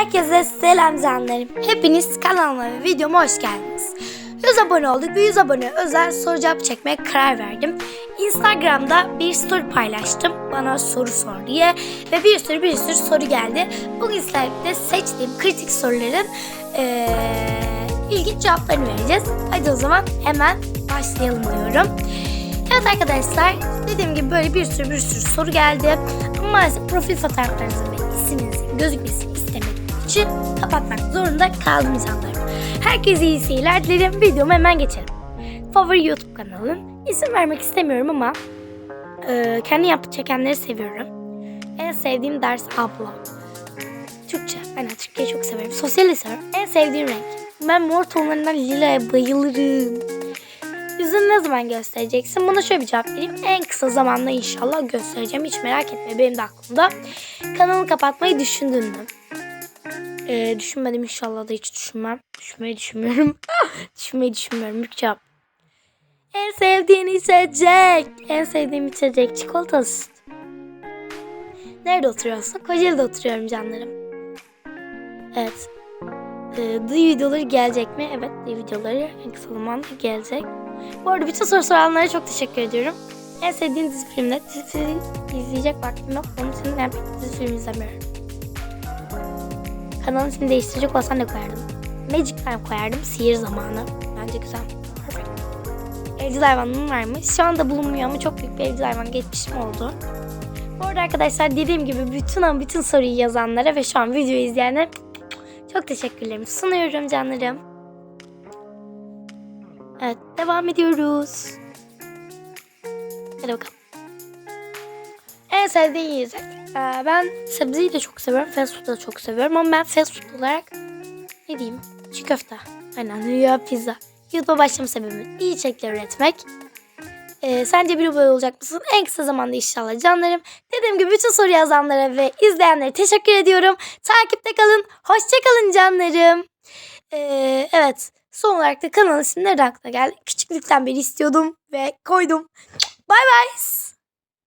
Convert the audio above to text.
Herkese selam canlarım. Hepiniz kanalıma ve videoma hoş geldiniz. 100 abone olduk ve 100 abone özel soru cevap çekmeye karar verdim. Instagram'da bir story paylaştım bana soru sor diye ve bir sürü bir sürü soru geldi. Bugün sizlerle seçtiğim kritik soruların eee ilginç cevaplarını vereceğiz. Hadi o zaman hemen başlayalım diyorum. Evet arkadaşlar dediğim gibi böyle bir sürü bir sürü soru geldi. Ama maalesef profil fotoğraflarınızın ve isminizin gözükmesini istemediğim için kapatmak zorunda kaldım insanlarım. Herkese iyi seyirler dilerim. Videoma hemen geçelim. Favori YouTube kanalım. İsim vermek istemiyorum ama e, kendi yapıp çekenleri seviyorum. En sevdiğim ders abla. Türkçe. Ben Türkçeyi çok severim. Sosyal severim. En sevdiğim renk. Ben mor tonlarından lilaya bayılırım. Yüzünü ne zaman göstereceksin? Buna şöyle bir cevap vereyim. En kısa zamanda inşallah göstereceğim. Hiç merak etme benim de aklımda. Kanalı kapatmayı düşündüm? Ee, düşünmedim inşallah da hiç düşünmem. Düşünmeyi düşünmüyorum. Düşünmeyi düşünmüyorum. Büyük. En sevdiğin içecek. En sevdiğim içecek çikolatalı süt. Nerede oturuyorsun? Kocaeli'de oturuyorum canlarım. Evet. Ee, The videoları gelecek mi? Evet, The videoları en kısa zamanda gelecek. Bu arada bütün soru soranlara çok teşekkür ediyorum. En sevdiğin dizi film ne? Dizi film izleyecek vaktim yok. Onun için ben dizi film izlemiyorum. Kanalın ismini değiştirecek olsan ne koyardım? Magic Time koyardım. Sihir zamanı. Bence güzel. Evcil hayvanım varmış. Şu anda bulunmuyor ama çok büyük bir evcil hayvan geçmişim oldu. Bu arada arkadaşlar dediğim gibi bütün ama bütün soruyu yazanlara ve şu an videoyu izleyenlere çok teşekkürlerimi sunuyorum canlarım. Evet devam ediyoruz. Hadi bakalım. En sevdiğin yiyecek. Ee, ben sebzeyi de çok seviyorum. Fast food'u da çok seviyorum. Ama ben fast food olarak ne diyeyim? Çiğ köfte. Aynen ya pizza. YouTube'a başlama sebebim iyi içerikler üretmek. Ee, sence bir boy olacak mısın? En kısa zamanda inşallah canlarım. Dediğim gibi bütün soru yazanlara ve izleyenlere teşekkür ediyorum. Takipte kalın. Hoşçakalın canlarım. Ee, evet. Son olarak da kanal ismi nereden aklına geldi? Küçüklükten beri istiyordum ve koydum. Bay bay.